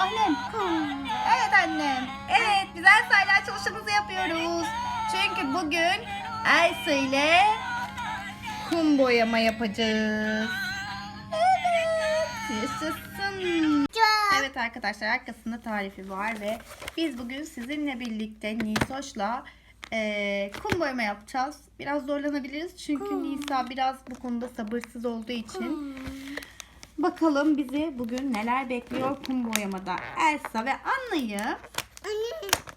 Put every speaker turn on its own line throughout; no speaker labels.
Annem. Evet annem. Evet biz Elsa ile çalışmamızı yapıyoruz. Çünkü bugün Elsa ile kum boyama yapacağız. Evet. Yaşasın. Evet arkadaşlar arkasında tarifi var ve biz bugün sizinle birlikte Nisoş'la eee kum boyama yapacağız. Biraz zorlanabiliriz çünkü Nisa biraz bu konuda sabırsız olduğu için. Bakalım bizi bugün neler bekliyor kum boyamada. Elsa ve Anna'yı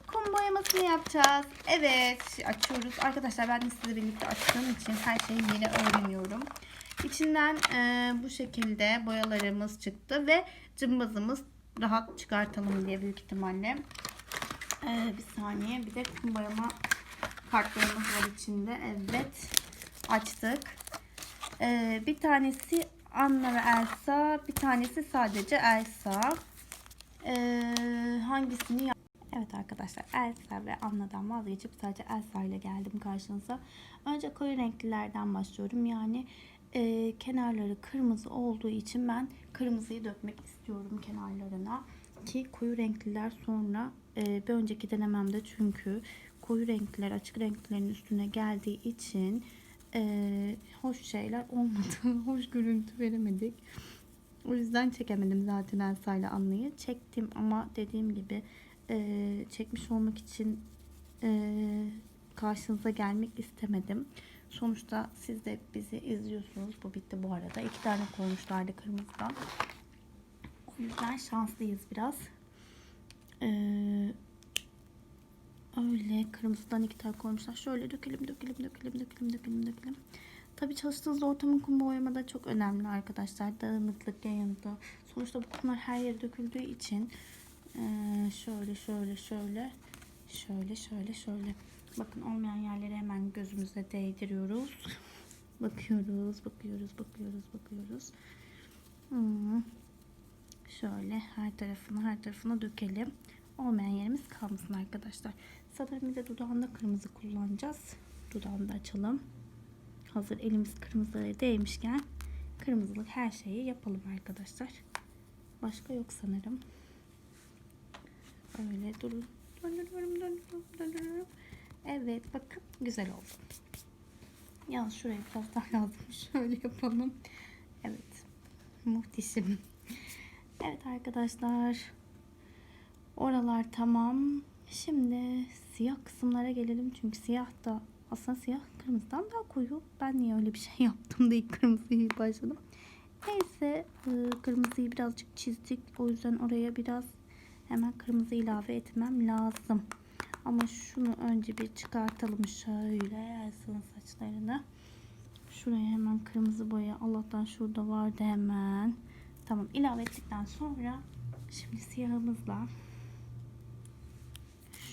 kum boyamasını yapacağız. Evet açıyoruz. Arkadaşlar ben de sizle birlikte açtığım için her şeyi yeni öğreniyorum. İçinden e, bu şekilde boyalarımız çıktı ve cımbızımız rahat çıkartalım diye büyük ihtimalle. E, bir saniye bir de kum boyama kartlarımız var içinde. Evet açtık. E, bir tanesi Anna ve Elsa, bir tanesi sadece Elsa. E, hangisini yap- Evet arkadaşlar Elsa ve Anna'dan vazgeçip sadece Elsa ile geldim karşınıza. Önce koyu renklilerden başlıyorum. Yani e, kenarları kırmızı olduğu için ben kırmızıyı dökmek istiyorum kenarlarına. Ki koyu renkliler sonra e, bir önceki denememde çünkü koyu renkliler açık renklerin üstüne geldiği için e, hoş şeyler olmadı. hoş görüntü veremedik. O yüzden çekemedim zaten Elsa ile Anna'yı. Çektim ama dediğim gibi e, çekmiş olmak için e, karşınıza gelmek istemedim. Sonuçta siz de bizi izliyorsunuz. Bu bitti bu arada. İki tane koymuşlardı kırmızıdan. O yüzden şanslıyız biraz. Ee, öyle kırmızıdan iki tane koymuşlar. Şöyle dökelim, dökelim, dökelim, dökelim, dökelim, dökelim. Tabii çalıştığınız ortamın kum boyamada çok önemli arkadaşlar. Dağınıklık, yayıntı. Sonuçta bu kumlar her yere döküldüğü için şöyle, şöyle, şöyle, şöyle, şöyle, şöyle. Bakın olmayan yerlere hemen gözümüze değdiriyoruz. Bakıyoruz, bakıyoruz, bakıyoruz, bakıyoruz. Hmm. Şöyle her tarafına her tarafına dökelim. Olmayan yerimiz kalmasın arkadaşlar. Sanırım bir de dudağında kırmızı kullanacağız. Dudağını da açalım. Hazır elimiz kırmızıya değmişken kırmızılık her şeyi yapalım arkadaşlar. Başka yok sanırım. Öyle durun. Döndürüyorum, döndürüyorum, döndürüyorum. Evet bakın güzel oldu. Yalnız şuraya biraz daha lazım. Şöyle yapalım. Evet. Muhteşem. Evet arkadaşlar. Oralar tamam. Şimdi siyah kısımlara gelelim. Çünkü siyah da aslında siyah kırmızıdan daha koyu. Ben niye öyle bir şey yaptım da ilk kırmızıyı başladım. Neyse e, kırmızıyı birazcık çizdik. O yüzden oraya biraz hemen kırmızı ilave etmem lazım. Ama şunu önce bir çıkartalım şöyle Elsa'nın saçlarını. Şuraya hemen kırmızı boya Allah'tan şurada vardı hemen. Tamam ilave ettikten sonra şimdi siyahımızla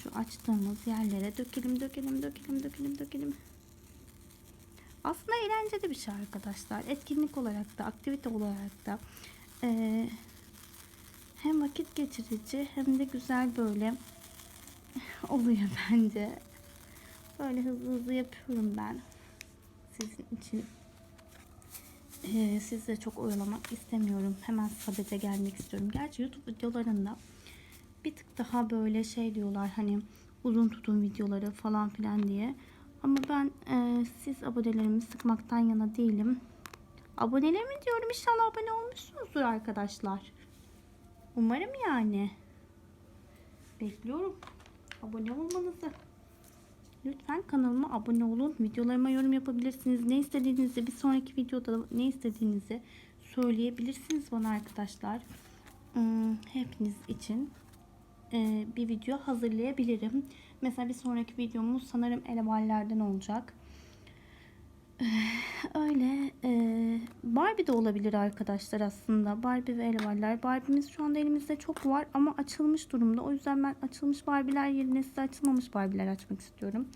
şu açtığımız yerlere dökelim dökelim dökelim dökelim dökelim. Aslında eğlenceli bir şey arkadaşlar. Etkinlik olarak da aktivite olarak da eee, hem vakit geçirici hem de güzel böyle oluyor bence. Böyle hızlı hızlı yapıyorum ben. Sizin için ee, sizi çok oyalamak istemiyorum. Hemen sadete gelmek istiyorum. Gerçi YouTube videolarında bir tık daha böyle şey diyorlar hani uzun tutun videoları falan filan diye. Ama ben e, siz abonelerimi sıkmaktan yana değilim. Abonelerimi diyorum inşallah abone olmuşsunuzdur arkadaşlar. Umarım yani. Bekliyorum abone olmanızı. Lütfen kanalıma abone olun. Videolarıma yorum yapabilirsiniz. Ne istediğinizi bir sonraki videoda ne istediğinizi söyleyebilirsiniz bana arkadaşlar. Hmm, Hepiniz için e, bir video hazırlayabilirim. Mesela bir sonraki videomuz sanırım elevallerden olacak. Öyle. E, Barbie de olabilir arkadaşlar aslında. Barbie ve elevaller. Barbie'miz şu anda elimizde çok var ama açılmış durumda. O yüzden ben açılmış Barbie'ler yerine size açılmamış Barbie'ler açmak istiyorum.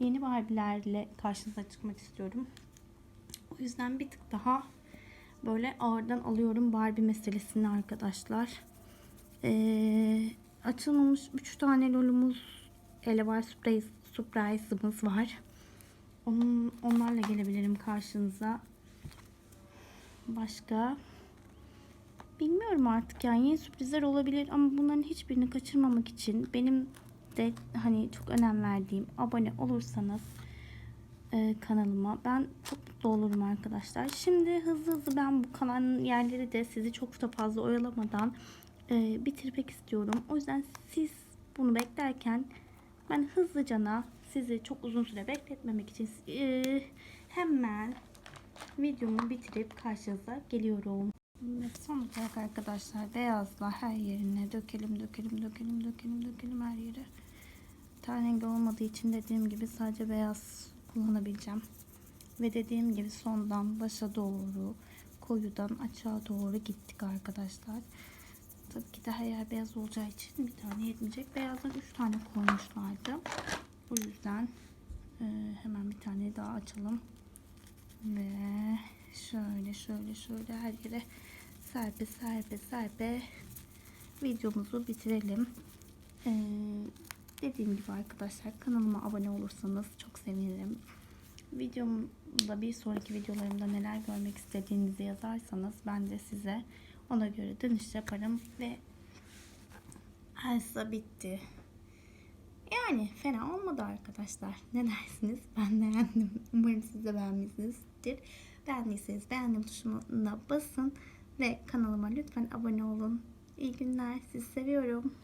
Yeni Barbie'lerle karşınıza çıkmak istiyorum. O yüzden bir tık daha böyle ağırdan alıyorum Barbie meselesini arkadaşlar. Ee, açılmamış 3 tane lolumuz elevar surprise, surprise'ımız var. Onun, onlarla gelebilirim karşınıza. Başka
bilmiyorum artık yani yeni sürprizler olabilir ama bunların hiçbirini kaçırmamak için benim de hani çok önem verdiğim abone olursanız e, kanalıma ben çok mutlu olurum arkadaşlar. Şimdi hızlı hızlı ben bu kalan yerleri de sizi çok da fazla oyalamadan e, bitirmek istiyorum. O yüzden siz bunu beklerken ben hızlıcana sizi çok uzun süre bekletmemek için e, hemen videomu bitirip karşınıza geliyorum.
Ve son olarak arkadaşlar beyazla her yerine dökelim dökelim dökelim dökelim dökelim her yere. Ten rengi olmadığı için dediğim gibi sadece beyaz kullanabileceğim. Ve dediğim gibi sondan başa doğru koyudan açığa doğru gittik arkadaşlar. Tabii ki her yer beyaz olacağı için bir tane yetmeyecek. Beyazdan 3 tane koymuşlardı. O yüzden e, hemen bir tane daha açalım. Ve şöyle şöyle şöyle her yere serpe serpe serpe videomuzu bitirelim. Ee, dediğim gibi arkadaşlar kanalıma abone olursanız çok sevinirim. Videomda bir sonraki videolarımda neler görmek istediğinizi yazarsanız ben de size ona göre dönüş yaparım ve Elsa bitti. Yani fena olmadı arkadaşlar. Ne dersiniz? Ben beğendim. Umarım siz de beğenmişsinizdir. Beğendiyseniz beğendim tuşuna basın ve kanalıma lütfen abone olun. İyi günler. Sizi seviyorum.